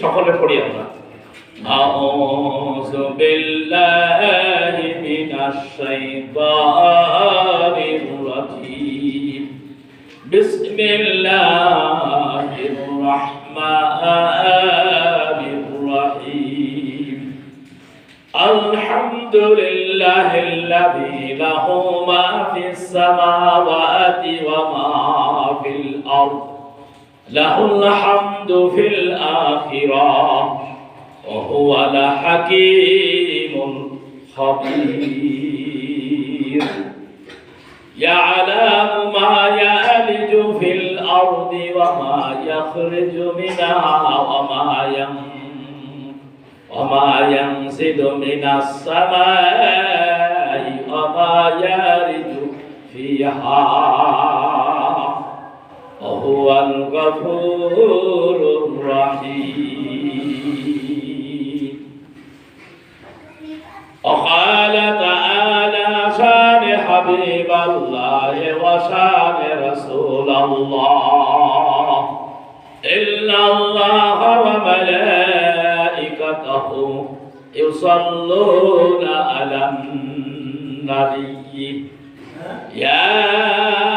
সকলে পড়ি আমরা أعوذ بالله من الشيطان الرجيم بسم الله الرحمن الرحيم الحمد لله الذي له ما في السماوات وما في الأرض له الحمد في الآخرة وهو الحكيم خبير يعلم ما يلج في الأرض وما يخرج منها وما وما ينزل من السماء وما يرج فيها. وهو الغفور الرحيم وقال تعالى شان حبيب الله وشان رسول الله. إن الله وملائكته يصلون على النبي. يا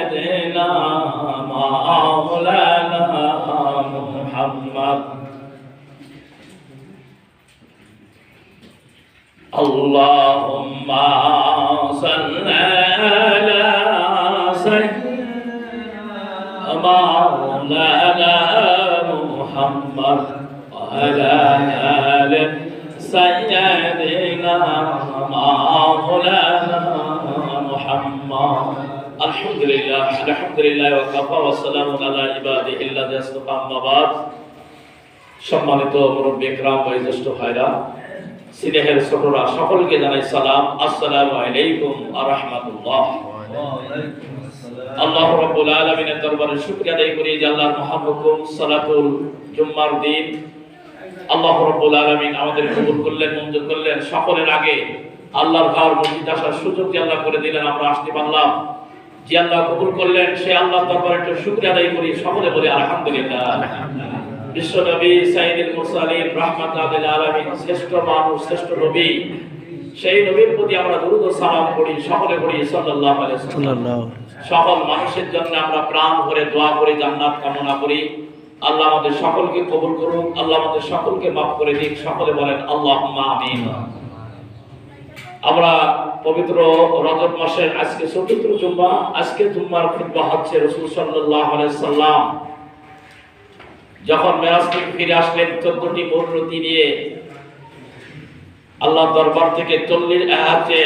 اللهم صل على سيدنا مولانا محمد وعلى آل سيدنا مولانا محمد الحمد لله الحمد لله وكفى والسلام على عباده الذين اصطفى أما بعد সম্মানিত মুরব্বী একরাম বয়োজ্যেষ্ঠ ভাইরা সিনেহের ছোটরা সকলকে জানাই সালাম। আসসালামু আলাইকুম আ রাহমাতুল্লাহ। আল্লাহ রাব্বুল আলামিনের দরবারে শুকরিয়া আদায় করি যে আল্লাহর মহান সালাতুল জুম্মার দিন আল্লাহ রাব্বুল আলামিন আমাদের কবুল করলেন, মঞ্জুর করলেন। সকলের আগে আল্লাহর ঘর মসজিদ আসার সুযোগ যে আল্লাহ করে দিলেন, আমরা আসতে পারলাম। যে আল্লাহ কবুল করলেন, সে আল্লাহর দরবারে একটু শুকরিয়া আদায় করি। সকলে বলি, আলহামদুলিল্লাহ। বিশ্ব নবী সাইদুল মুরসালিন রাহমাতুল আলামিন শ্রেষ্ঠ মানুষ শ্রেষ্ঠ নবী। সেই নবীর প্রতি আমরা দরুদ সালাম করি সকলে করি সাল্লাল্লাহু আলাইহি ওয়াসাল্লাম। সকল মানুষের জন্য আমরা প্রাণ ভরে দোয়া করি জান্নাত কামনা করি। আল্লাহ আমাদের সকলকে কবুল করুন আল্লাহ আমাদের সকলকে মাফ করে দিন সকলে বলেন আল্লাহুম্মা আমিন। আমরা পবিত্র রজব মাসের আজকে চতুর্থ জুম্মা আজকে জুম্মার খুতবা হচ্ছে রাসূল সাল্লাল্লাহু আলাইহি সাল্লাম যখন মেরাজ থেকে ফিরে আসলেন চোদ্দটি মূলরতি নিয়ে, আল্লাহ দরবার থেকে চল্লিশ আছে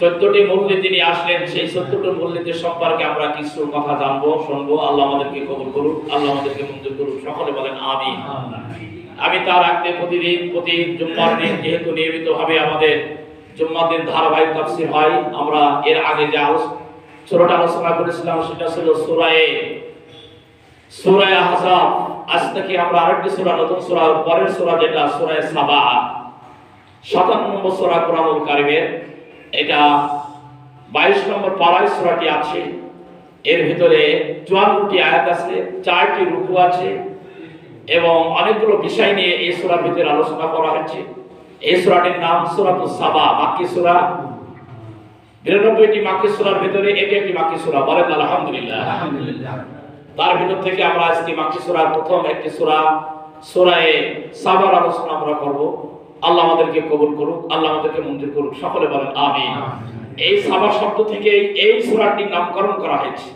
চোদ্দটি মূলনীতি নিয়ে আসলেন। সেই চোদ্দটি মূলনীতির সম্পর্কে আমরা কিছু কথা জানব, শুনব। আল্লাহ আমাদেরকে কবুল করুক, আল্লাহ আমাদেরকে মঞ্জুর করুক। সকলে বলেন আমি আমি তার আগে প্রতিদিন প্রতি জুম্মার দিন যেহেতু নিয়মিতভাবে আমাদের জুম্মার দিন ধারাবাহিক তাফসির হয়, আমরা এর আগে যে ছোটটা আলোচনা করেছিলাম, সেটা ছিল সুরায়ে, সুরায় আহজাব। আজ থেকে আমরা আরেকটি সূরা, নতুন সূরা, পরের সূরা যেটা সূরায়ে সাবা। 57 নম্বর সূরা কোরআনুল কারীমের এটা 22 নম্বর পারায় সূরাটি আছে। এর ভিতরে 54টি আয়াত আছে, চারটি রুকু আছে এবং অনেকগুলো বিষয় নিয়ে এই সূরার ভিতরে আলোচনা করা হচ্ছে এই সূরাটির নাম সূরাতুস সাবা, মাক্কি সূরা। 92টি মাক্কি সূরার ভিতরে এটি একটি মাক্কি সূরা। বলেন আলহামদুলিল্লাহ। আলহামদুলিল্লাহ। তার ভিতর থেকে আমরা আজকে মাক্কি সূরার প্রথম একটি সূরা সূরায়ে সাবার আলোচনা আমরা করব। আল্লাহ আমাদেরকে কবুল করুক আল্লাহ আমাদেরকে মঞ্জুর করুক সকলে বলেন আমিন। এই সাবা শব্দ থেকে এই সূরাটির নামকরণ করা হয়েছে।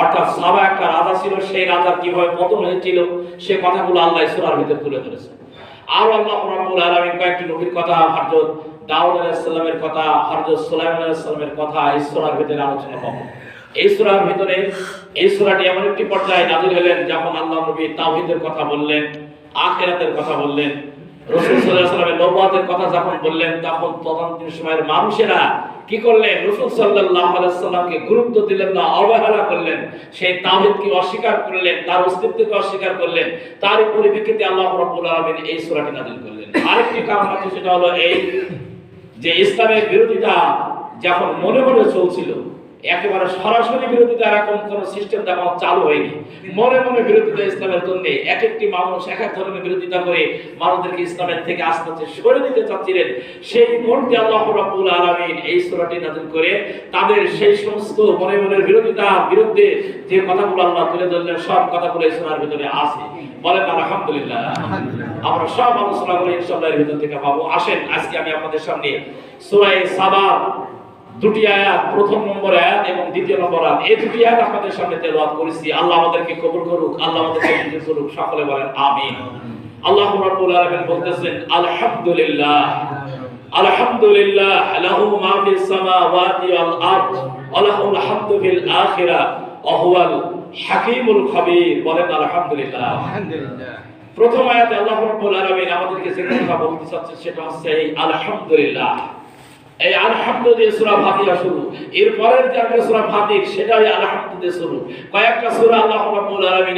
অর্থাৎ সাবা একটা রাজা ছিল সেই রাজার কীভাবে পতন হয়েছিল সে কথাগুলো আল্লাহ সূরার ভিতর তুলে ধরেছে আর আল্লাহ রাব্বুল আলামিন কয়েকটি নবীর কথা হযরত দাউদ আলাইহিস সালামের কথা হযরত সুলাইমান আলাইহিস সালামের কথা এই সূরার ভিতরে আলোচনা করব। এই সুরার ভিতরে, এই সুরাটি এমন একটি পর্যায়ে নাযিল হলেন যখন আল্লাহ নবী তাওহীদের কথা বললেন, আখিরাতের কথা বললেন, রসুল আলাইহি সাল্লামের নবুয়তের কথা যখন বললেন, তখন তদন্তের সময়ের মানুষেরা কি করলেন? রসুল সাল্লাল্লাহু আলাইহি সাল্লামকে গুরুত্ব দিলেন না, অবহেলা করলেন, সেই তাওহীদকে অস্বীকার করলেন, তার অস্তিত্বকে অস্বীকার করলেন, তার পরিপ্রেক্ষিতে আল্লাহ রাব্বুল আলামিন এই সূরাটি নাযিল করলেন। আরেকটি কারণ আছে সেটা হলো এই যে ইসলামের বিরোধিতা যখন মনে মনে চলছিল একেবারে সরাসরি বিরোধিতা এরকম কোন সিস্টেম তখন চালু হয়নি। মনে মনে বিরোধিতা ইসলামের জন্য এক একটি মানুষ, এক এক ধরনের বিরোধিতা করে মানুষদেরকে ইসলামের থেকে আস্তে আস্তে সরে দিতে চাচ্ছিলেন। সেই মুহূর্তে আল্লাহ রাব্বুল আলামিন এই সূরাটি নাযিল করে তাদের সেই সমস্ত মনে মনের বিরোধিতা, বিরুদ্ধে যে কথাগুলো আল্লাহ তুলে ধরলেন, সব কথাগুলো এই সূরার ভিতরে আছে। বলেন, আলহামদুলিল্লাহ। আমরা সব আলোচনা করে ইনশাআল্লাহ এর ভিতর থেকে পাবো। আসেন, আজকে আমি আপনাদের সামনে সূরা সাবা দুটি আয়াত প্রথম নম্বর আয়াত এবং দ্বিতীয় নম্বর আয়াত। এই দুটি আয়াত আপনাদের সামনে তেলাওয়াত করেছি। আল্লাহ আমাদেরকে কবুল করুক আল্লাহ আমাদেরকে মঞ্জুর করুক সকলে বলেন আমিন। আল্লাহ রাব্বুল আলামিন বলতেছেন আলহামদুলিল্লাহ আলহামদুলিল্লাহ লাহু মা ফিস সামাওয়াতি ওয়াল আরদ ওয়া লাহুল হামদু ফিল আখিরাহ ওয়া হুয়াল হাকীমুল খাবীর। বলেন আলহামদুলিল্লাহ। আলহামদুলিল্লাহ। প্রথম আয়াতে আল্লাহ রাব্বুল আলামিন আমাদেরকে যে কথা বলতে চাচ্ছে সেটা হচ্ছে এই আলহামদুলিল্লাহ। এই দিয়ে সূরা ফাতিহা শুরু। এর পরের যে একটা সূরা সেটা ওই দিয়ে শুরু। কয়েকটা সূরা আল্লাহ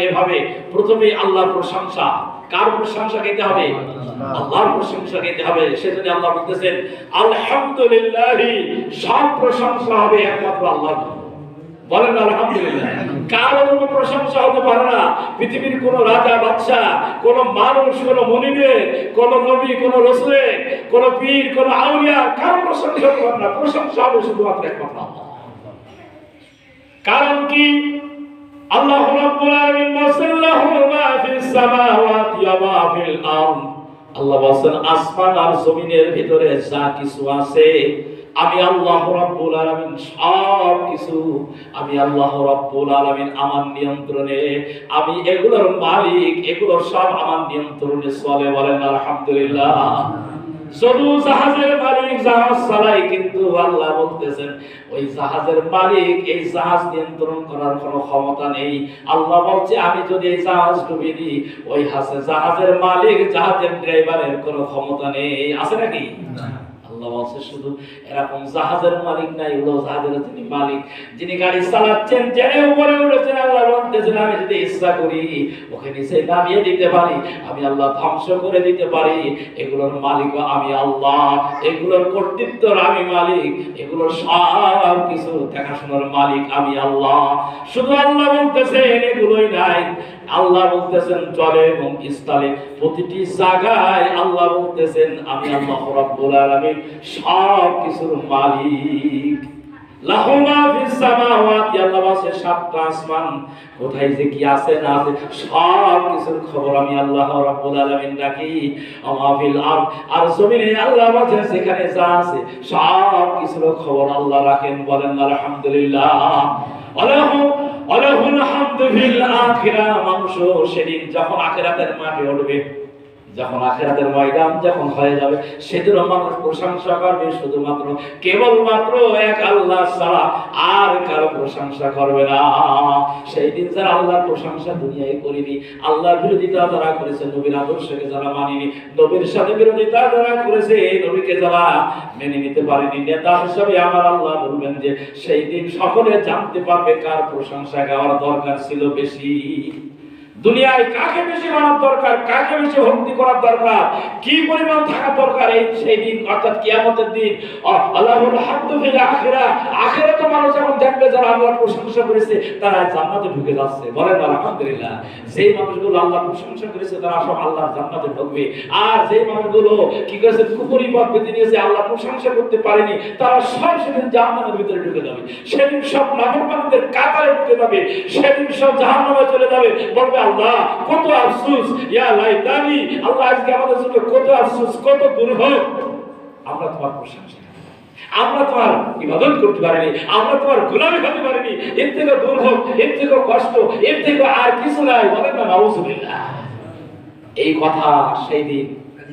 এভাবে, প্রথমেই আল্লাহর প্রশংসা। কার প্রশংসা গাইতে হবে? আল্লাহর প্রশংসা গাইতে হবে। সেজন্য আল্লাহ বলতেছেন, আলহামদুলিল্লাহ, সব প্রশংসা হবে একমাত্র আল্লাহর বলেন আলহামদুলিল্লাহ। কোনো প্রশংসা হতে পারে না। পৃথিবীর কোন রাজা কোন মানুষ, কোন মনিবের কোন নবী, কোন রসুলের, কোন পীর, কোন কারও প্রশংসা হতে পারে না। প্রশংসা হবে শুধুমাত্র কারণ কি? আল্লাহ আল্লাহ বলেন আসমান আর জমিনের ভিতরে যা কিছু আছে আমি আল্লাহ রাব্বুল আলামিন সব কিছু আমি আল্লাহ রাব্বুল আলামিন আমার নিয়ন্ত্রণে, আমি এগুলোর মালিক এগুলো সব আমার নিয়ন্ত্রণে চলে বলেন আলহামদুলিল্লাহ। শুধু জাহাজের মালিক জাহাজ চালাই কিন্তু আল্লাহ বলতেছেন, ওই জাহাজের মালিক এই জাহাজ নিয়ন্ত্রণ করার কোনো ক্ষমতা নেই। আল্লাহ বলছে, আমি যদি এই জাহাজ ডুবিয়ে দিই, ওই হাসে জাহাজের মালিক জাহাজের ড্রাইভারের কোনো ক্ষমতা নেই। আছে নাকি? আল্লাহ বলছে, শুধু এরকম জাহাজের মালিক নাই উড়ো জাহাজের তিনি মালিক, যিনি গাড়ি চালাচ্ছেন জেনে উপরে উঠেছেন, আল্লাহ বলতেছেন, আমি যদি ইচ্ছা করি, ওকে নিচে নামিয়ে দিতে পারি, আমি আল্লাহ ধ্বংস করে দিতে পারি, এগুলোর মালিক আমি আল্লাহ, এগুলোর কর্তৃত্বর আমি মালিক, এগুলোর সব কিছু দেখাশোনার মালিক আমি আল্লাহ। শুধু আল্লাহ বলতেছেন, এগুলোই নাই আল্লাহ বলতেছেন, চলে এবং স্থলে প্রতিটি জায়গায় আল্লাহ বলতেছেন, আমি আল্লাহ রাব্বুল আলামিন সব কিছুর মালিক আর সেখানে যা আছে সব কিছুর খবর আল্লাহ রাখেন, বলেন, আলহামদুলিল্লাহ। আলাহু আলাহুল হামদু ফিল আখিরা মানুষ সেদিন যখন আখিরাতের মাঠে উঠবে যখন আখেরাতের ময়দান যখন হয়ে যাবে সেদিনও মানুষ প্রশংসা করবে শুধুমাত্র কেবলমাত্র এক আল্লাহ ছাড়া আর কারও প্রশংসা করবে না। সেই দিন যারা আল্লাহর প্রশংসা দুনিয়ায় করিনি, আল্লাহর বিরোধিতা যারা করেছে, নবীর আদর্শকে যারা মানিনি, নবীর সাথে বিরোধিতা যারা করেছে, নবীকে যারা মেনে নিতে পারেনি, নেতা হিসাবে আমার আল্লাহ বলবেন যে, সেই দিন সকলে জানতে পারবে কার প্রশংসা গাওয়ার দরকার ছিল বেশি। দুনিয়ায় কাকে বেশি মানার দরকার, কাকে বেশি ভক্তি করার দরকার, কি পরিমাণ থাকা দরকার এই সেই দিন, অর্থাৎ কিয়ামতের দিন? আল্লাহুল হামদু ফিল আখিরা। আখিরাতে মানুষ যখন দেখবে যারা আল্লাহর প্রশংসা করেছে, তারা জান্নাতে ঢুকে যাচ্ছে। বলেন আলহামদুলিল্লাহ। যেই মানুষগুলো আল্লাহর প্রশংসা করেছে, তারা সব আল্লাহর জান্নাতে ঢুকবে। আর যেই মানুষগুলো কি করেছে কুপুরি পথ বেঁধে নিয়েছে আল্লাহ প্রশংসা করতে পারেনি, তারা সব সেদিন জাহান্নামের ভিতরে ঢুকে যাবে। সেদিন সব নাফরমানদের কাতারে ঢুকে যাবে। সেদিন সব জাহান্নামে চলে যাবে। বলবে আল্লাহ, কত আফসোস। আল্লাহ আজকে আমাদের জন্য কত আফসোস, কত দুর্ভোগ আমরা তোমার প্রশংসা আমরা তোমার ইবাদত করতে পারিনি, আমরা তোমার গোলামি হতে পারিনি। এর থেকে দুর্ভোগ এর থেকে কষ্ট, এর থেকে আর কিছু নাই। বলেন না এই কথা সেই দিন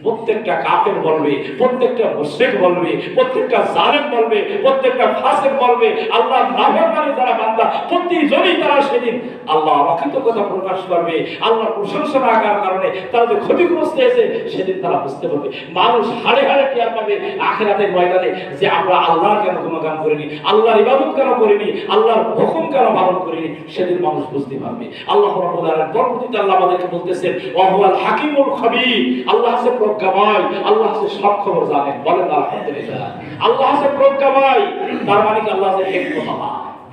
প্রত্যেকটা কাফের বলবে, প্রত্যেকটা মুশরিক বলবে, প্রত্যেকটা জালেম বলবে, প্রত্যেকটা ফাসিক বলবে আল্লাহ নাফরমানি যারা বান্দা, প্রতিজনই তারা সেদিন আল্লাহ অকৃতজ্ঞতা প্রকাশ করবে আল্লাহ প্রশংসা না কারণে তারা যে ক্ষতিগ্রস্ত হয়েছে, সেদিন তারা বুঝতে পারবে। মানুষ হাড়ে হাড়ে টিয়ার পাবে আখেরাতের ময়দানে যে আমরা আল্লাহর কেন গুণগান করিনি, আল্লাহর ইবাদত কেন করিনি, আল্লাহর হুকুম কেন পালন করিনি, সেদিন মানুষ বুঝতে পারবে। আল্লাহ রাব্বুল আলামিন পরবর্তীতে আল্লাহ আমাদেরকে বলতেছেন ওয়াহুয়াল হাকিমুল খবীর। আল্লাহ আছে আল্লাহ সে সব খবর জানেন, বলেন আলহামদুলিল্লাহ। আল্লাহ সে তার মানে কি আল্লাহ সে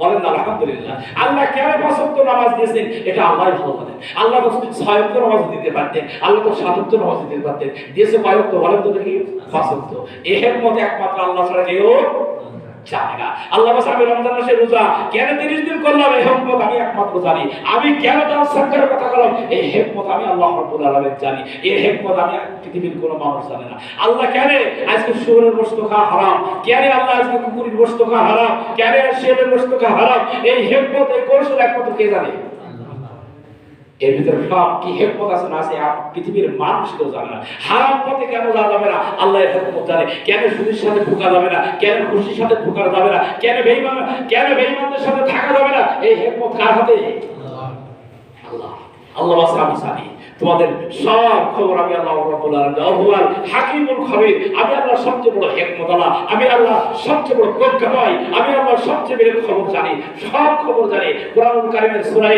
বলেন আলহামদুলিল্লাহ। আল্লাহ কেন পাঁচত্ব নামাজ দিয়েছেন? এটা আল্লাহ ভালো আল্লাহ তো ছয়ত্ব নামাজ দিতে পারতেন, আল্লাহ তো সাতত্ব নামাজ দিতে পারতেন। দিয়েছে কয়ক্ত বলেন তো দেখি। পাঁচত্ব এহের মধ্যে একমাত্র আল্লাহ ছাড়া কেউ আমি জানি। আমি কেন মানুষ না। আল্লাহ কেন আজকে হারাম? কেন আল্লাহ আজকে কুকুরের বস্তু খাওয়া হারাম? কেন শেরের বস্তু খাওয়া হারাম? এই হেকমত এই কৌশল একমাত্র কে জানে? এর ভিতরে সব কি হেকমত আছে না আছে পৃথিবীর মানুষ কেউ জানে না। হারাম পথে কেন যাওয়া যাবে না? হেকমত জানে। কেন সাথে ঢোকা যাবে না? কেন খুশির সাথে ঢোকা যাবে না? কেন বেঈমান কেন বেঈমানদের সাথে থাকা যাবে না? এই হেকমত কার হাতে? আল্লাহ। আল্লাহ আমি জানি। তোমাদের সব খবর আমি আল্লাহ রাব্বুল আলামিন হাকিমুল খবীর। আমি আল্লাহ সবচেয়ে বড় হিকমত আল্লাহ আমি আল্লাহ সবচেয়ে বড় প্রজ্ঞাময়। আমি আল্লাহ সবচেয়ে বড় খবর জানি। সব খবর জানি। কোরআনুল কারীমের সূরা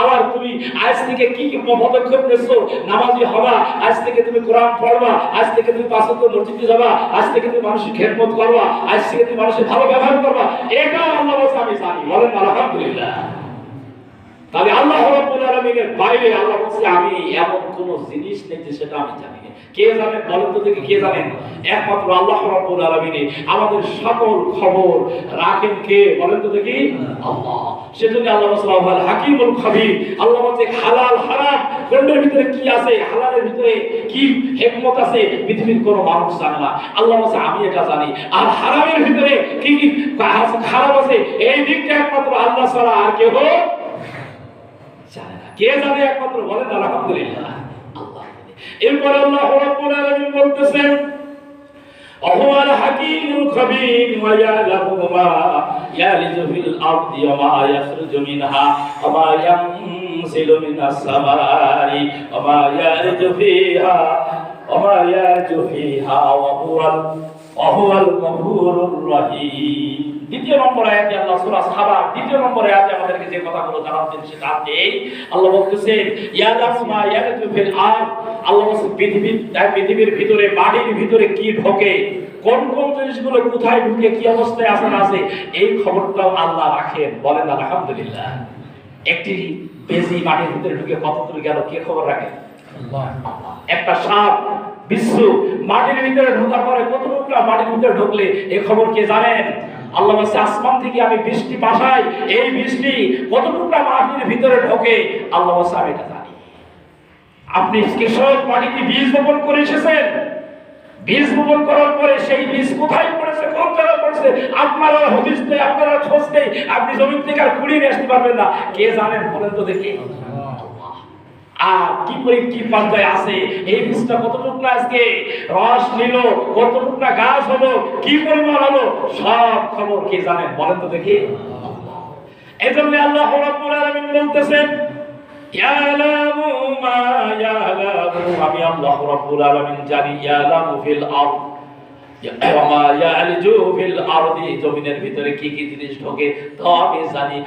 আবার তুমি আজ থেকে কি কি পদক্ষেপ নেছো, নামাজি হবা, আজ থেকে তুমি কোরআন পড়বা, আজ থেকে তুমি মসজিদে যাবা, আজ থেকে তুমি মানুষের খেদমত করবা, আজ থেকে তুমি মানুষের ভালো ব্যবহার করবা, এটাও আল্লাহ আমি জানি। বলেন, আলহামদুলিল্লাহ। তাহলে আল্লাহ রাব্বুল আলামিনের বাইরে আল্লাহ বলছে, আমি এমন কোন জিনিস নেই যে সেটা আমি জানি কে জানেন বলেন তো দেখি, কে জানেন? একমাত্র আল্লাহ রাব্বুল আলামিনে আমাদের সকল খবর রাখেন কে? বলেন তো দেখি, আল্লাহ। সেজন্য আল্লাহ হাকিমুল আল্লাহ বলছে, হালাল, হারাম, কোনটার ভিতরে কি আছে? হালালের ভিতরে কি হিকমত আছে? পৃথিবীর কোনো মানুষ জানে না। আল্লাহ বলছে, আমি এটা জানি। আর হারামের ভিতরে কি কি খারাপ আছে? এই দিকটা একমাত্র আল্লাহ ছাড়া আর কেউ কে জানে একমাত্র বলেন আলহামদুলিল্লাহ আল্লাহ জানে। এরপরে আল্লাহ রাব্বুল আলামিন বলতেছেন وهو الحكيم الخبير ويعلم ما يلج في الأرض وما يخرج منها وما ينزل من السماء وما يعرج فيها وما يعرج فيها وهو وهو الغفور الرحيم দ্বিতীয় নম্বর আয়াতে আল্লাহ সূরা সাবা দ্বিতীয় নম্বর আয়াতে আমাদেরকে যে কথাগুলো জানাচ্ছেন সেটা এই আল্লাহ মা ফিল আরদ। আল্লাহ পৃথিবীর পৃথিবীর ভিতরে মাটির ভিতরে কি ঢোকে? কোন কোন জিনিসগুলো কোথায় ঢুকে? কি অবস্থায় আছে না আছে? এই খবরটাও আল্লাহ রাখেন। বলেন আলহামদুলিল্লাহ। একটি বেজি মাটির ভিতরে ঢুকে কত দূর গেল? কে খবর রাখে? একটা সাপ বিশ্ব মাটির ভিতরে ঢোকার পরে কত টুকরা মাটির ভিতরে ঢুকলে এই খবর কে জানেন? আল্লাহ বলছে, আসমান থেকে আমি বৃষ্টি পাঠাই, এই বৃষ্টি কত টুকরা মাটির ভিতরে ঢোকে? আল্লাহ বলছে, আমি এটা জানি। আপনি কৃষক মাটিতে বীজ বপন করে এসেছেন? বীজ বপন করার পরে সেই বীজ কোথায় পড়েছে, কোন জায়গায় পড়েছে? আপনারা হদিস নেই আপনারা খোঁজ নেই আপনি জমিন থেকে আর কুড়িয়ে আসতে পারবেন না। কে জানেন, বলেন তো দেখি। আর কি করে কি পর্যায়ে আছে? এই বীজটা কতটুকু না আজকে? রস নিল, কতটুকু না গাছ হলো, কি পরিমাণ হলো? সব খবর কে জানেন বলেন তো দেখি। এই জন্য আল্লাহ রাব্বুল আলামিন বলতেছেন ইয়ালামু মা ইয়ালামু আমি আল্লাহ রাব্বুল আলামিন জানি ইয়ালামু ফিল আরদ ওমা ইয়ালজু ফিল আরদি জমিনের ভিতরে কি কি জিনিস ঢোকে তো আমি জানি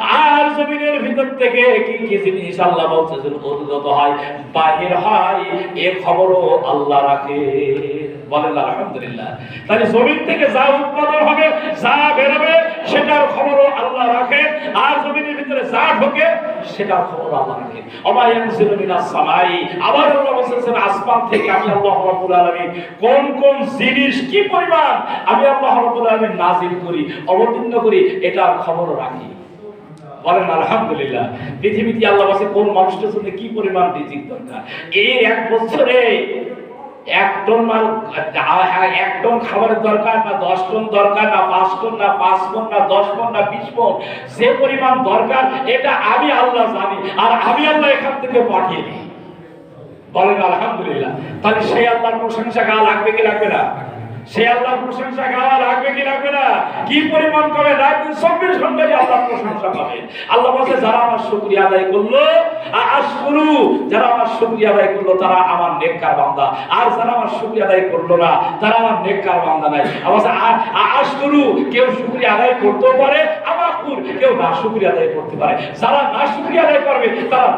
আর জমিনের ভিতর থেকে কি কি জিনিস আল্লাহ বলতেছেন হয়, বাহির হয়, এ খবরও আল্লাহ রাখে। বলেন, আলহামদুলিল্লাহ। তাহলে জমিন থেকে যা উৎপাদন হবে, যা বেরোবে, সেটার খবরও আল্লাহ রাখে আর জমিনের ভিতরে যা ঢোকে, সেটার আল্লাহ রাখে সামাই। আবার আল্লাহ বলতেছেন, আসমান থেকে আমি আল্লাহ কোন কোন জিনিস কি পরিমাণ আমি আল্লাহ নাজিল করি, অবতীর্ণ করি, এটার খবর রাখি। বলেন, আলহামদুলিল্লাহ। পৃথিবীতে আল্লাহ বলছে, কোন মানুষটার জন্য কি পরিমাণ রিজিক দরকার? এই এক বছরে এক টন মাল, এক টন খাবারের দরকার না দশ টন দরকার না পাঁচ টন না পাঁচ টন না দশ টন না বিশ টন যে পরিমাণ দরকার, এটা আমি আল্লাহ জানি আর আমি আল্লাহ এখান থেকে পাঠিয়ে দিই। বলেন আলহামদুলিল্লাহ। তাহলে সেই আল্লাহর প্রশংসা গা লাগবে কি লাগবে না? সেই আল্লাহর প্রশংসা গাওয়া লাগবে কি লাগবে না? কি পরিমাণ করে রাত দিন চব্বিশ ঘন্টায় আল্লাহর প্রশংসা পাবে। আল্লাহ বলছে, যারা আমার শুকরিয়া আদায় করল আশকুরু, যারা আমার শুকরিয়া আদায় করল, তারা আমার নেককার বান্দা। আর যারা আমার শুকরিয়া আদায় করল না, তারা আমার নেককার বান্দা নাই। আমার আশকুরু, কেউ শুকরিয়া আদায় করতেও পারে আমার কুর কেউ না আদায় করতে পারে। যারা না আদায় করবে, তারা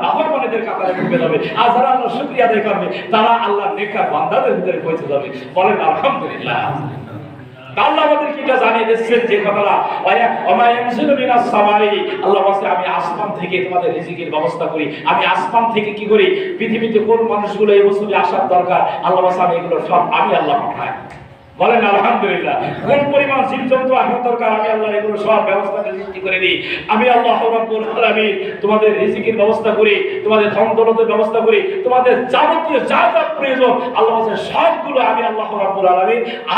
কাতারে ঢুকে যাবে। আর যারা আল্লাহ আদায় করবে, তারা নেককার বান্দাদের ভিতরে পৌঁছে যাবে। বলেন, আলহামদুলিল্লাহ। আল্লাহ আমাদেরকে এটা জানিয়ে দিচ্ছেন যে কথাটা আল্লাহ বলছে, আমি আসমান থেকে তোমাদের রিজিকের ব্যবস্থা করি। আমি আসমান থেকে কি করি? পৃথিবীতে কোন মানুষগুলো এই বছরে আসার দরকার? আল্লাহ বলছে, আমি এগুলো সব আমি আল্লাহ পাঠাই। বলেন, আলহামদুলিল্লাহ। কোন পরিমাণ দরকার? আমি আল্লাহ এগুলো সব ব্যবস্থা সৃষ্টি করে দিই। আমি আল্লাহ রাব্বুল তোমাদের রিজিকের ব্যবস্থা করি, তোমাদের ধন দৌলতের ব্যবস্থা করি, তোমাদের যাবতীয় যা যা প্রয়োজন, আল্লাহ সবগুলো আমি আল্লাহ রাব্বুল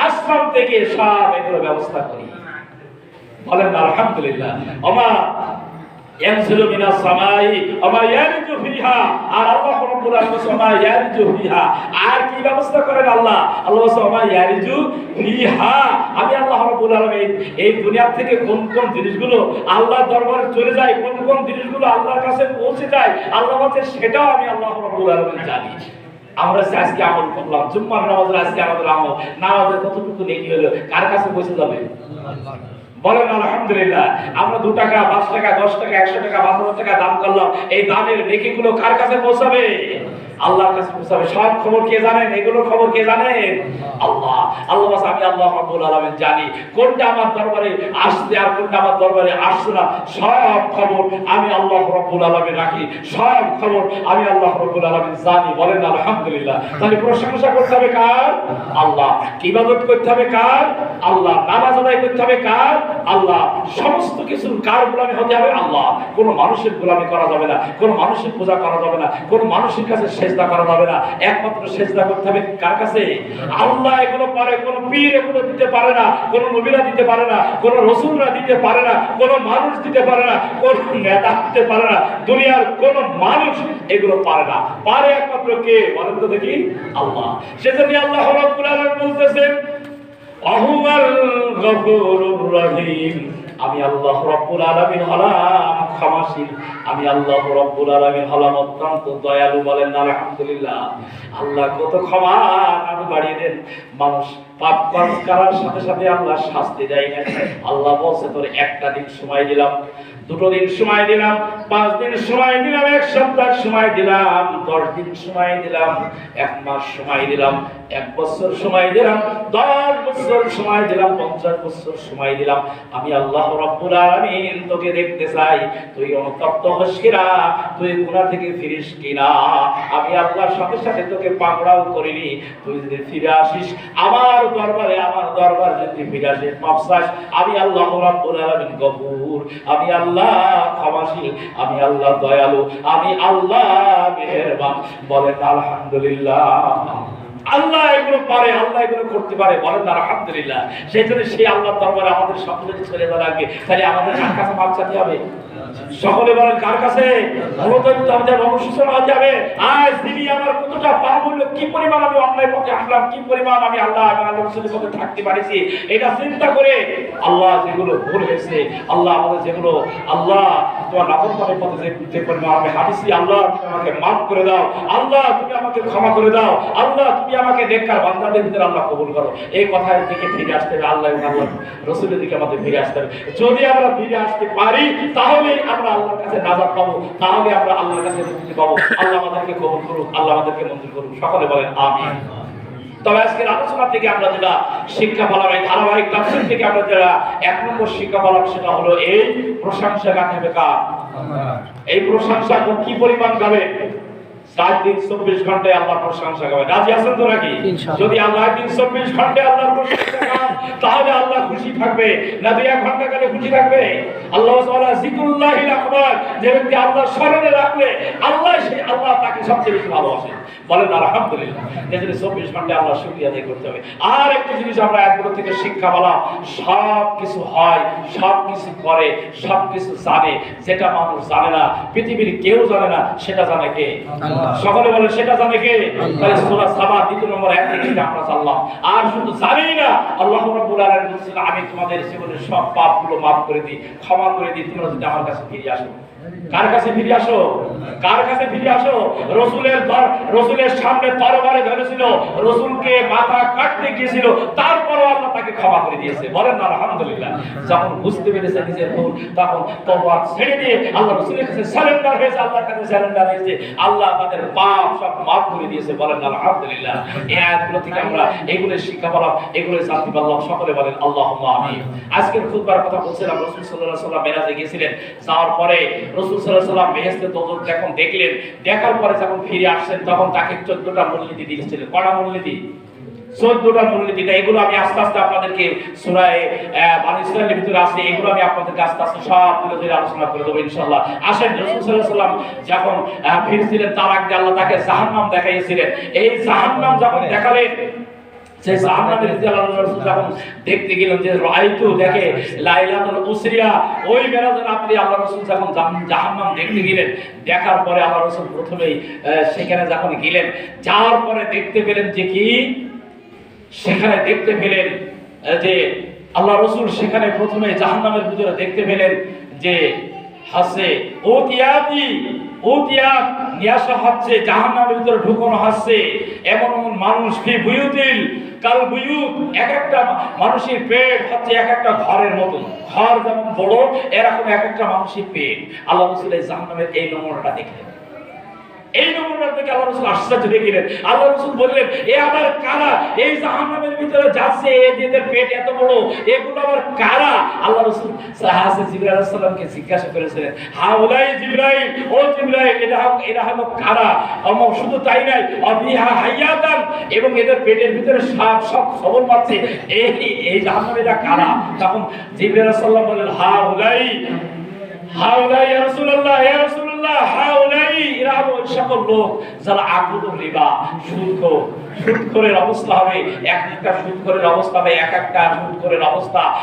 আসমান থেকে সব এগুলো ব্যবস্থা করি। বলেন, আলহামদুলিল্লাহ। আল্লাহ আল্লাহ? আল্লাহ আল্লাহ কোন কোন জিনিসগুলো দরবারে চলে যায়, কোন কোন জিনিসগুলো আল্লাহর কাছে পৌঁছে যায়, আল্লাহ বলছে, সেটাও আমি আল্লাহ রাব্বুল জানি। আমরা আজকে আমল করলাম, জুম্মার নামাজের আজকে আমাদের আমল, নামাজের কতটুকু নেকি হলো, কার কাছে পৌঁছে যাবে? বলেন, আলহামদুলিল্লাহ, আমরা দু টাকা, পাঁচ টাকা, দশ টাকা, একশো টাকা পাঁচ হাজার টাকা দাম করলাম। এই দামের নেকিগুলো কার কাছে পৌঁছাবে? আল্লাহর কাছে পৌঁছাবে। সব খবর কে জানেন? খবর কে জানেন? আল্লাহ। আল্লাহ আমি আল্লাহ জানি। কোনটা আমার দরবারে আসছে আর কোনটা আমার দরবারে আসছে না, সব খবর আমি আল্লাহ রাব্বুল আলামিন রাখি। সব খবর আমি আল্লাহ রাব্বুল আলামিন জানি। বলেন, আলহামদুলিল্লাহ। তাহলে প্রশংসা করতে হবে কার? আল্লাহ। ইবাদত করতে হবে কার? আল্লাহ। আদায় করতে হবে কার? আল্লাহ। সমস্ত কিছু কার গোলামি হতে হবে? আল্লাহ। কোন মানুষের গোলামি করা যাবে না। কোন মানুষের পূজা করা যাবে না। কোন মানুষের কাছে সেজদা করা যাবে না। একমাত্র সেজদা করতে হবে কার কাছে? আল্লাহ এগুলো পারে, কোন পীর এগুলো দিতে পারে না। কোন নবীরা দিতে পারে না। কোন রসুলরা দিতে পারে না। কোন মানুষ দিতে পারে না। কোন নেতা দিতে পারে না। দুনিয়ার কোন মানুষ এগুলো পারে না। পারে একমাত্র কে? বলেন তো দেখি। আল্লাহ। সেজন্য আল্লাহ বলতেছেন আমি আল্লাহ রব্বুল আলমিন হলাম ক্ষমাশীল। আমি আল্লাহ রব্বুল আলমিন হলাম অত্যন্ত দয়ালু বলেন আলহামদুলিল্লাহ। আল্লাহ কত ক্ষমা আমি বাড়িয়ে দেন। মানুষ পাপ করার সাথে সাথে আল্লাহ শাস্তি দেয় না আল্লাহ বলছে, তোর একটা দিন সময় দিলাম। দুটো দিন সময় দিলাম, পাঁচ দিন সময় দিলাম, এক সপ্তাহ সময় দিলাম, দশ দিন সময় দিলাম, এক মাস সময় দিলাম, এক বছর সময় দিলাম, দশ বছর সময় দিলাম, পঞ্চাশ বছর সময় দিলাম। আমি আল্লাহ রব্বুল আলামিন তোকে দেখতে চাই। তুই অনুতপ্ত হস কিনা? তুই গুনাহ থেকে ফিরিস কিনা? আমি আল্লাহর সাথে সাথে তোকে পাকড়াও করিনি। তুই যদি ফিরে আসিস, আমার দরবারে, আমার দরবার যদি ফিরে আসিস আমি আল্লাহ রব্বুল আলামিন গফুর। আমি আল্লাহ ক্ষমাশীল, আমি আল্লাহ দয়ালু, আমি আল্লাহ বলেন, আলহামদুলিল্লাহ। আল্লাহ এগুলো পারে, আল্লাহ এগুলো করতে পারে। বলেন না আলহামদুলিল্লাহ। সেই জন্য সেই আল্লাহ দরবারে আমাদের সকলে ছেড়ে দেওয়া তাহলে আমাদের কাছে মাপ চাইতে হবে। সকলে বলেন, কার কাছে? আমাদের যাবে। আজ তিনি আমার কতটা কি পরিমাণ আমি অন্যায় পথে কি পরিমাণ আমি আল্লাহ রসুলের পথে থাকতে পারিছি, এটা চিন্তা করে আল্লাহ যেগুলো ভুল হয়েছে, আল্লাহ আমাদের যেগুলো, আল্লাহ তোমার পথে যে পরিমাণ আমি হাঁটিছি আল্লাহ তুমি আমাকে মাফ করে দাও, আল্লাহ তুমি আমাকে ক্ষমা করে দাও, আল্লাহ তুমি আমাকে বান্দাদের ভিতরে আল্লাহ কবুল করো। এই কথার দিকে ফিরে আসতে হবে, আল্লাহ আল্লাহ রসুলের দিকে আমাদের ফিরে আসতে হবে। যদি আমরা ফিরে আসতে পারি তাহলে আমরা আল্লাহর কাছে পাবো তাহলে আমরা আল্লাহর কাছে মুক্তি পাবো। আল্লাহ আমাদেরকে কবুল করুক, আল্লাহ আমাদেরকে মঞ্জুর করুক। সকলে বলেন, আমিন। তবে আজকের আলোচনা থেকে আমরা যেটা শিক্ষা এই ধারাবাহিক তাফসির থেকে আমরা যেটা এক নম্বর শিক্ষা সেটা হলো এই প্রশংসা এই প্রশংসা কি পরিমাণ গাবে সাত দিন চব্বিশ ঘন্টায় আল্লাহর প্রশংসা রাজি আছেন তো নাকি? যদি আল্লাহ দিন চব্বিশ ঘন্টায় আল্লাহর প্রশংসা তাহলে আল্লাহ খুশি থাকবে। না দুই এক ঘণ্টা কালে খুশি থাকবে। আল্লাহ তাআলা জিকুল্লাহিল আকবার যে ব্যক্তি আল্লাহ স্মরণে রাখলে আল্লাহ সেই আল্লাহ তাকে সবচেয়ে বেশি ভালোবাসে। বলেন আলহামদুলিল্লাহ। এজন্য চব্বিশ ঘন্টায় আল্লাহ শুকরিয়া আদায় করতে হবে। আর একটা জিনিস আমরা একগুলো থেকে শিক্ষা পেলাম। সব কিছু হয় সব কিছু করে সব কিছু জানে। যেটা মানুষ জানে না পৃথিবীর কেউ জানে না সেটা জানে কে? আল্লাহ। সকলে বলে সেটা জানে কে? তাহলে সূরা সাবা দ্বিতীয় নম্বর এক থেকে আমরা জানলাম আর শুধু জানি না আল্লাহ রাব্বুল আলামিন বলছেন আমি তোমাদের জীবনের সব পাপগুলো মাফ করে দিই ক্ষমা করে দিই তোমরা যদি আমার কাছে ফিরে আসো। কার কাছে ফিরে আসো? কার কাছে ফিরে আসো? রসুলের রসুলের সামনে তরবারে ধরেছিল, রসুলকে মাথা কাটতে গিয়েছিল, তারপরও আল্লাহ তাকে ক্ষমা করে দিয়েছে। বলেন না আলহামদুলিল্লাহ। যখন বুঝতে পেরেছে নিজের ভুল, তখন তরবার ছেড়ে দিয়ে আল্লাহ রসুলের কাছে সারেন্ডার হয়েছে, আল্লাহর কাছে সারেন্ডার হয়েছে। আল্লাহ তাদের পাপ সব মাফ করে দিয়েছে। বলেন না আলহামদুলিল্লাহ। এই আয়াতগুলো থেকে আমরা এগুলোর শিক্ষা পেলাম এগুলোর শান্তি পেলাম সকলে বলেন আল্লাহ আমিন। আজকের খুতবার কথা বলছিলাম, রসুল সাল্লাল্লাহু আলাইহি সাল্লাম মেরাজে গিয়েছিলেন। যাওয়ার পরে রসুল দোজখ যখন দেখলেন, দেখার পরে যখন ফিরে আসছেন, তখন তাকে 14টা মূলনীতি দিয়েছিলেন কটা মূলনীতি? চোদ্দটা মূলনীতিটা, এগুলো আমি আস্তে আস্তে আপনাদেরকে সুরায় ভিতরে এগুলো আমি আপনাদেরকে আস্তে আস্তে সব তুলে ধরে আলোচনা করে দেবো ইনশাল্লাহ আসেন, রসুল সাল্লাহ যখন ফিরছিলেন, তার আগে আল্লাহ তাকে জাহান্নাম দেখাইয়েছিলেন। এই জাহান্নাম যখন দেখালেন সেই আল্লাহ রাসূল যখন দেখতে গেলেন যে রাইতু দেখে লাইলাতুল উসরিয়া, ওই মেরাজের রাত্রি আল্লাহ রাসূল যখন জাহান- জাহান্নাম দেখতে গেলেন, দেখার পরে আল্লাহ রাসূল প্রথমেই সেখানে যখন গেলেন, যাওয়ার পরে দেখতে পেলেন যে কি? সেখানে দেখতে পেলেন যে আল্লাহ রসুল সেখানে প্রথমে জাহান্নামের ভিতরে দেখতে পেলেন যে হাসে, ও তিয়াদি ও নিয়াসা হচ্ছে, জাহান্নামের ভিতরে ঢুকানো হচ্ছে। এমন এমন মানুষ ফি বুয়ুতিল কাল বুয়ুত এক একটা মানুষের পেট হচ্ছে এক একটা ঘরের মতন। ঘর যেমন বড়, এরকম এক একটা মানুষের পেট। আল্লাহ রসুল জাহান্নামের এই নমুনাটা দেখলেন। এই নমুনা থেকে আল্লাহ রসুল আশ্চর্য হয়ে আল্লাহ রসুল বললেন, এ আমার কারা? এই জাহান্নামের ভিতরে যাচ্ছে এদের পেট এত বড়, এগুলো আমার কারা? আল্লাহ রসুল সাহাসে সালামকে জিজ্ঞাসা করেছিলেন, হাউলাই ও জিবরাইল, এরা হলো কারা? শুধু তাই নাই অবিহা এবং এদের পেটের ভিতরে সাপ সব খবর পাচ্ছে, এই এই কারা? তখন জিবরাইল সালাম বললেন, হাউলাই হাউলাই ইয়া লোক যারা অবস্থা হবে এক অবস্থা হবে এক একটা অবস্থা।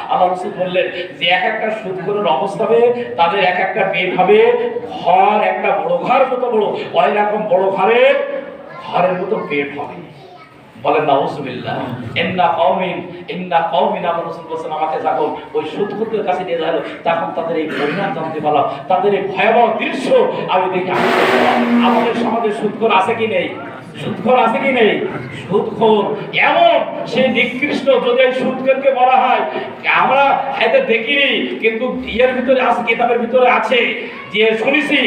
বললেন, যে এক একটা অবস্থা হবে, তাদের এক একটা পেট হবে, ঘর, একটা বড় ঘর মতো বড়। ওই রকম বড় ঘরের ঘরের মতো পেট হবে। বলেন না নাউজুবিল্লাহ এন্না কওমিন এন্না কওমিন, আমার রসুল বলছেন, আমাকে যখন ওই সুদখোরদের কাছে নিয়ে যাবে তখন তাদের এই পরিণাম জানতে পারলাম, তাদের এই ভয়াবহ দৃশ্য আমি দেখি আমাদের সমাজে সুদখোর আছে কি নেই? সুদখোর আছে কি নেই সুদখোর এমন সেই নিকৃষ্ট যদি সুদখোরকে বলা হয়, আমরা হয়তো দেখিনি, কিন্তু ইয়ের ভিতরে আছে, কিতাবের ভিতরে আছে যে শুনেছি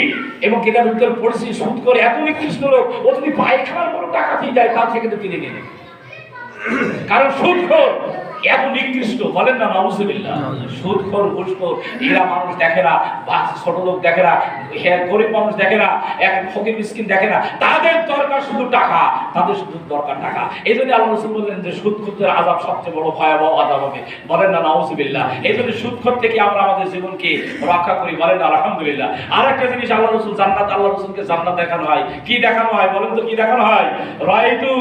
এবং কিতাবের ভিতরে পড়েছি সুদ করে এত নিকৃষ্ট লোক, ও যদি পায়খানার কোনো টাকা দিয়ে যায়, তার থেকে কিন্তু কিনে নেবে। কারণ সুদখোর নিকৃষ্ট বলেন না, নাউজুবিল্লাহ। সুদখোর ঘুষখোর এরা মানুষ দেখে না বা ছোট লোক দেখে না গরিব মানুষ দেখে না, এক ফকির মিসকিন দেখে না, তাদের দরকার শুধু টাকা, তাদের শুধু দরকার টাকা। এই জন্য আল্লাহ রসুল বললেন যে সুদখোরদের আজাব সবচেয়ে বড় ভয়াবহ আজাব হবে। বলেন না, নাউজুবিল্লাহ। এই জন্য সুদখোর থেকে আমরা আমাদের জীবনকে রক্ষা করি, বলেন না, আলহামদুলিল্লাহ। আর একটা জিনিস আল্লাহ রসুল জান্নাত, আল্লাহ রসুলকে জান্নাত দেখানো হয়। কি দেখানো হয়, বলেন তো কি দেখানো হয়? রায়তু,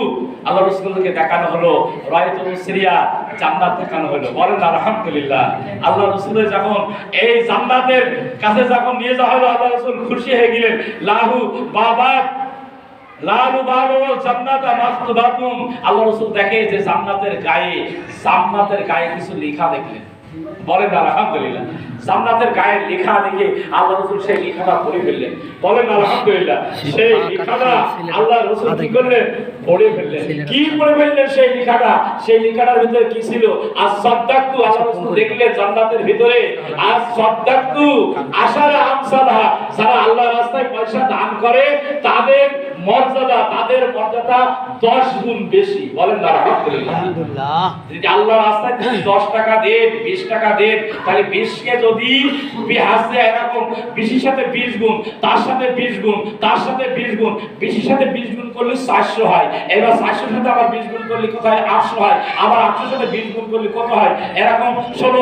আল্লাহ রসুলকে দেখানো হলো রায়তু সিরিয়া। জান্নাত দেখানো হলো। বলেন, আলহামদুলিল্লাহ। আল্লাহ রসুলের যখন এই জান্নাতের কাছে যখন নিয়ে যাওয়া হলো, আল্লাহ রসুল খুশি হয়ে গেলেন। লাহু বাবা লালু বালু জান্নাতা আল্লাহ রসুল দেখে যে জান্নাতের গায়ে জান্নাতের গায়ে কিছু লেখা দেখলেন। বলেন না আলহামদুলিল্লাহ। জান্নাতের গায়ে লেখা দেখে আল্লাহ রাসূল সেই লেখাটা পড়ে ফেললেন। বলেন আলহামদুলিল্লাহ সেই লেখাটা আল্লাহ রাসূল কি করলেন? পড়ে ফেললেন। কি পড়ে ফেললেন সেই লেখাটা? সেই লেখাটার ভিতরে কি ছিল? আজ সাদ্দাকতু আল্লাহ রাসূল দেখলেন জান্নাতের ভিতরে। আজ সাদ্দাকতু আশারা আমসালা যারা আল্লাহর রাস্তায় পয়সা দান করে তাদের মর্যাদা তাদের মর্যাদা দশ গুণ বেশি। বলেন আলহামদুলিল্লাহ। যদি আল্লাহ রাস্তায় যদি দশ টাকা দেন বিশ টাকা দেন তাহলে বিশকে যদি হাসছে এরকম বিশের সাথে বিশ গুণ তার সাথে বিশ গুণ তার সাথে বিশ গুণ বিশের সাথে বিশ গুণ করলে চারশো হয়। এবার চারশোর সাথে আবার বিশ গুণ করলে কত হয়? আটশো হয়। আবার আটশোর সাথে বিশ গুণ করলে কত হয়? এরকম ষোলো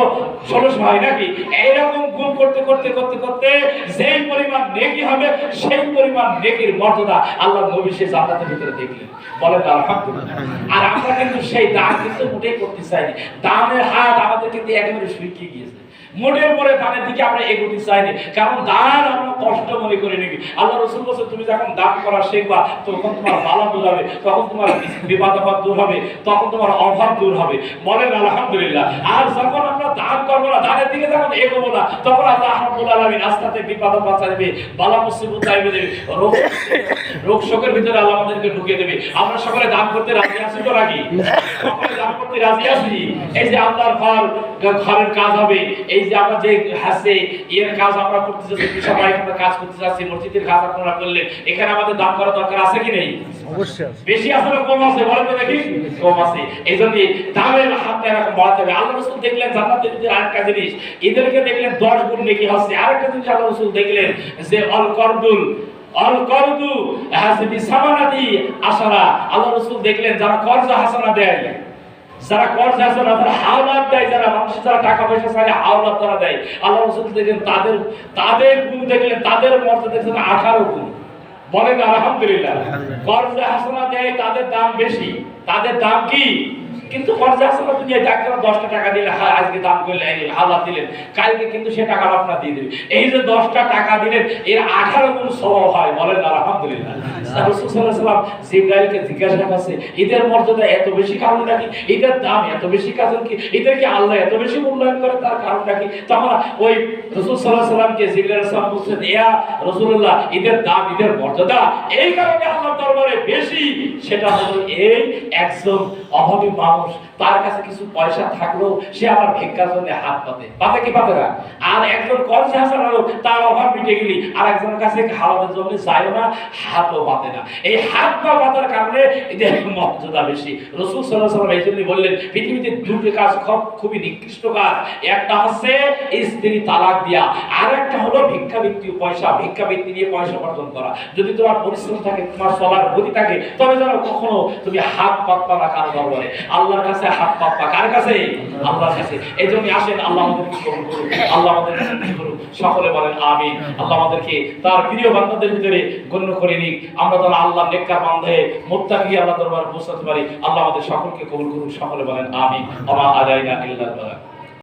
ষোলোশো হয় নাকি? এইরকম গুণ করতে করতে করতে করতে যেই পরিমাণ নেকি হবে সেই পরিমাণ নেকির মর্যাদা আল্লাহ নবী সে জান্নাতের ভিতরে দেখলেন। বলেন, আলহামদুলিল্লাহ। আর আমরা কিন্তু সেই দান কিন্তু মোটেই করতে চাইনি। দানের হাত আমাদের কিন্তু একেবারে শুকিয়ে গিয়েছে। মোটের পরে দানের দিকে আমরা এগোতে চাইনি। কারণ দান আমরা কষ্ট মনে করে আল্লাহ রসুল বলছে, তুমি যখন দান করা শিখবা, তখন তোমার বালা দূর হবে, তখন তোমার দূর হবে, তখন তোমার অভাব দূর হবে। বলেন, আলহামদুলিল্লাহ। আর যখন দান করব না। দানের দিকে যখন এগোবো না তখন আল্লাহ আহমদুল আলমিন আস্তাতে বিপদ চাইবে বালা মুসিবত চাইবে দেবে রোগ রোগ শোকের ভিতরে আল্লাহ আমাদেরকে ঢুকিয়ে দেবে। আমরা সকলে দান করতে রাজি আছি তো নাকি? সকলে দান করতে রাজি আছি? এই যে আল্লাহর ঘর ঘরের কাজ হবে। এই যে আমরা যে হাসে এর কাজ আমরা করতে যাচ্ছি পায়খানার কাজ করতে যাচ্ছি মসজিদের কাজ আপনারা করলেন এখানে আমাদের দান করা দরকার আছে কি নেই? অবশ্যই বেশি আছে না কম আছে বলেন তো দেখি। কম আছে। এই জন্য দামের হাতে এরকম বাড়াতে হবে। আল্লাহ রসুল দেখলেন জান্নাতের আরেকটা জিনিস এদেরকে দেখলেন দশ গুণ নেকি হচ্ছে। আরেকটা জিনিস আল্লাহ রসুল দেখলেন যে অল করদুল অল করদু হাসিবি সামানাতি আশারা। আল্লাহ রসুল দেখলেন যারা কর্জা হাসানা দেয় যারা কর্জ হাসানা তারা হাওলাত দেয় যারা মানুষ যারা টাকা পয়সা চাইলে হাওলাত তারা দেয়। আল্লাহ রসুল দেখলেন তাদের তাদের গুণ দেখলেন তাদের মর্যাদা দেখলেন আঠারো গুণ। বলেন আলহামদুলিল্লাহ। কর্জা হাসানা দেয় তাদের দাম বেশি। তাদের দাম কি? কিন্তু কর্জা হাসানা দুনিয়ায় ডাক্তার দশটা টাকা দিলে আজকে দাম করলে হালাত দিলেন কালকে কিন্তু সে টাকা আপনার দিয়ে দেবে। এই যে দশটা টাকা দিলেন এর আঠারো গুণ স্বভাব হয় বলেন আলহামদুলিল্লাহ। রাসূল সাল্লাল্লাহু আলাইহি ওয়াসাল্লাম জিবরাইলকে জিজ্ঞাসা করছে ঈদের মর্যাদা এত বেশি কারণ নাকি ঈদের দাম এত বেশি কারণ কি? ঈদেরকে আল্লাহ এত বেশি মূল্যায়ন করে তার কারণ নাকি তখন ওই রসুল সাল্লাহ সাল্লামকে জিবরাইল সাল্লাম বলছেন ইয়া রসুল্লাহ ঈদের দাম ঈদের মর্যাদা এই কারণে আল্লাহর দরবারে বেশি সেটা হলো এই একজন অভাবী মানুষ মানুষ তার কাছে কিছু পয়সা থাকলেও সে আবার ভিক্ষার জন্য হাত পাতে। পাতে কি পাতে না? আর একজন কর্জে হাসান আলো তার অভাব মিটে গেলি আর একজনের কাছে হালাতের জন্য যায়ও না, হাতও পাতে না। এই হাত পা পাতার কারণে এদের মর্যাদা বেশি। রসুল সাল্লাহ সাল্লাম এই জন্যই বললেন, পৃথিবীতে দুটি কাজ খুব, খুবই নিকৃষ্ট কাজ। একটা হচ্ছে স্ত্রী তালাক দিয়া, আর একটা হলো ভিক্ষাবৃত্তি পয়সা। ভিক্ষাবৃত্তি নিয়ে পয়সা উপার্জন করা। যদি তোমার পরিশ্রম থাকে, তোমার চলার গতি থাকে, তবে যেন কখনো তুমি হাত পাতবা না কারও দরবারে। আল্লাহর কাছে কার কাছে? আল্লাহর কাছে। এই জন্য আসেন, আল্লাহ আমাদেরকে করুন, আল্লাহ আমাদেরকে করুন। সকলে বলেন, আমিন। আল্লাহ আমাদেরকে তার প্রিয় বান্ধবদের ভিতরে গণ্য করে নিক। আমরা তারা আল্লাহ নেককার বান্ধে মুত্তাকি আল্লাহ দরবার পৌঁছাতে পারি। আল্লাহ আমাদের সকলকে কবুল করুন সকলে বলেন আমি আমা আলাইনা না বালাগ